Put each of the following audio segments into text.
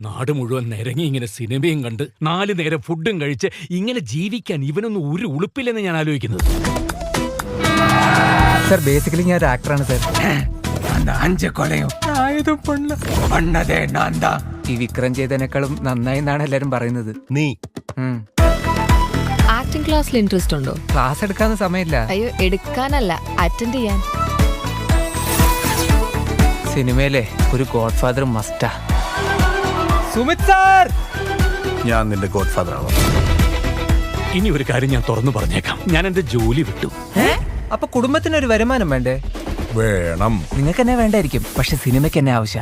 നാട് മുഴുവൻ നിരങ്ങി ഇങ്ങനെ സിനിമയും കണ്ട് നാല് നേരം ഫുഡും കഴിച്ച് ഇങ്ങനെ ജീവിക്കാൻ ഇവനൊന്നും ഒരു ഉളുപ്പില്ലെന്ന് ഞാൻ ആലോചിക്കുന്നത് സാർ ബേസിക്കലി ഞാൻ ഒരു ആക്ടറാണ് സാർ அந்த அஞ்சு கொலையும் பண்ணதே நான் தான் ഈ വിക്രം ചെയ്തതിനേക്കാളും നന്നായി എന്നാണ് എല്ലാരും പറയുന്നത് നീ ഉം. ആക്ടിംഗ് ക്ലാസ്സിൽ ഇൻട്രസ്റ്റ് ഉണ്ടോ ക്ലാസ് എടുക്കാന്ന് സമയമില്ല അയ്യോ എടുക്കാനല്ല അറ്റൻഡ് ചെയ്യാൻ സിനിമയിലെ ഒരു ഗോഡ് ഫാദർ മസ്റ്റാ സുമിത് സാർ! ഞാൻ നിന്റെ ഗോഡ് ഫാദർ ആണോ ഇനി ഒരു കാര്യം ഞാൻ തുറന്നു പറഞ്ഞേക്കാം. ഞാൻ എന്റെ ജോലി വിട്ടു. അപ്പൊ കുടുംബത്തിന് ഒരു വരുമാനം വേണ്ടേ? വേണം. നിങ്ങൾക്ക് എന്നെ വേണ്ടായിരിക്കും. പക്ഷെ സിനിമയ്ക്ക് എന്നെ ആവശ്യ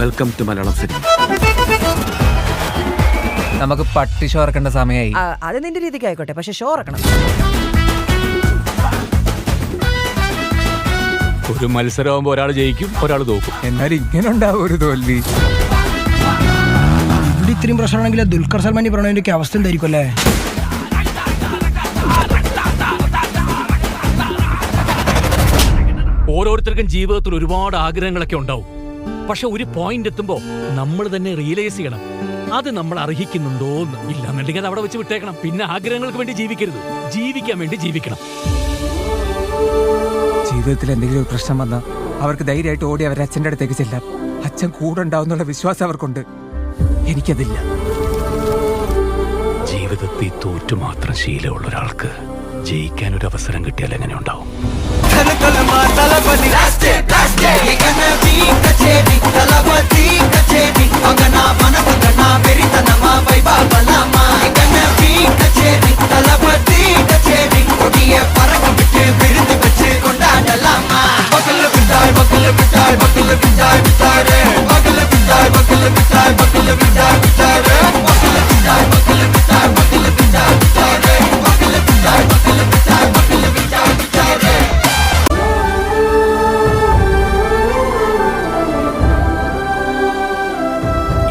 വെൽക്കം ടു മലയാളം സിനിമ നമുക്ക് പട്ടി ഷോ ഇറക്കേണ്ട സമയമായി അത് നിന്റെ രീതിക്ക് ആയിക്കോട്ടെ പക്ഷെ ഷോ ഇറക്കണം ഒരു മത്സരമാകുമ്പോൾ ഒരാൾ ജയിക്കും ഒരാൾ തോക്കും. എന്നാൽ ഇങ്ങനെ ഉണ്ടാവും ഒരു തോൽവി. ഇവിടെ ഇത്രയും പ്രശ്നമാണെങ്കിൽ ദുൽഖർ സൽമാൻ ഈ ഒക്കെ അവസ്ഥ എന്തായിരിക്കും അല്ലേ? ഓരോരുത്തർക്കും ജീവിതത്തിൽ ഒരുപാട് ആഗ്രഹങ്ങളൊക്കെ ഉണ്ടാവും. പക്ഷെ ഒരു പോയിന്റ് എത്തുമ്പോൾ നമ്മൾ തന്നെ റിയലൈസ് ചെയ്യണം. അത് നമ്മൾ അർഹിക്കുന്നുണ്ടോ എന്ന്. ഇല്ലാന്നുണ്ടെങ്കിൽ അത് അവിടെ വെച്ച് വിട്ടേക്കണം. പിന്നെ ആഗ്രഹങ്ങൾക്ക് വേണ്ടി ജീവിക്കരുത്. ജീവിക്കാൻ വേണ്ടി ജീവിക്കണം. ജീവിതത്തിൽ എന്തെങ്കിലും ഒരു പ്രശ്നം വന്നാൽ അവർക്ക് ധൈര്യമായിട്ട് ഓടി അവരുടെ അച്ഛന്റെ അടുത്തേക്ക് ചെല്ലാം അച്ഛൻ കൂടെ ഉണ്ടാവുന്നുള്ള വിശ്വാസം അവർക്കുണ്ട്. എനിക്കതില്ല. ജീവിതത്തിൽ തോറ്റു മാത്രം ശീലമുള്ള ഒരാൾക്ക് ജയിക്കാൻ ഒരു അവസരം കിട്ടിയാൽ എങ്ങനെ ഉണ്ടാവും?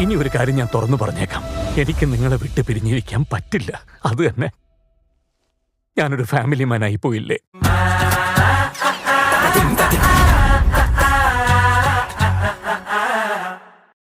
ഇനി ഒരു കാര്യം ഞാൻ തുറന്നു പറഞ്ഞേക്കാം. എനിക്ക് നിങ്ങളെ വിട്ട് പിരിഞ്ഞിരിക്കാൻ പറ്റില്ല. അത് തന്നെ ഞാനൊരു ഫാമിലി മാനായി പോയില്ലേ?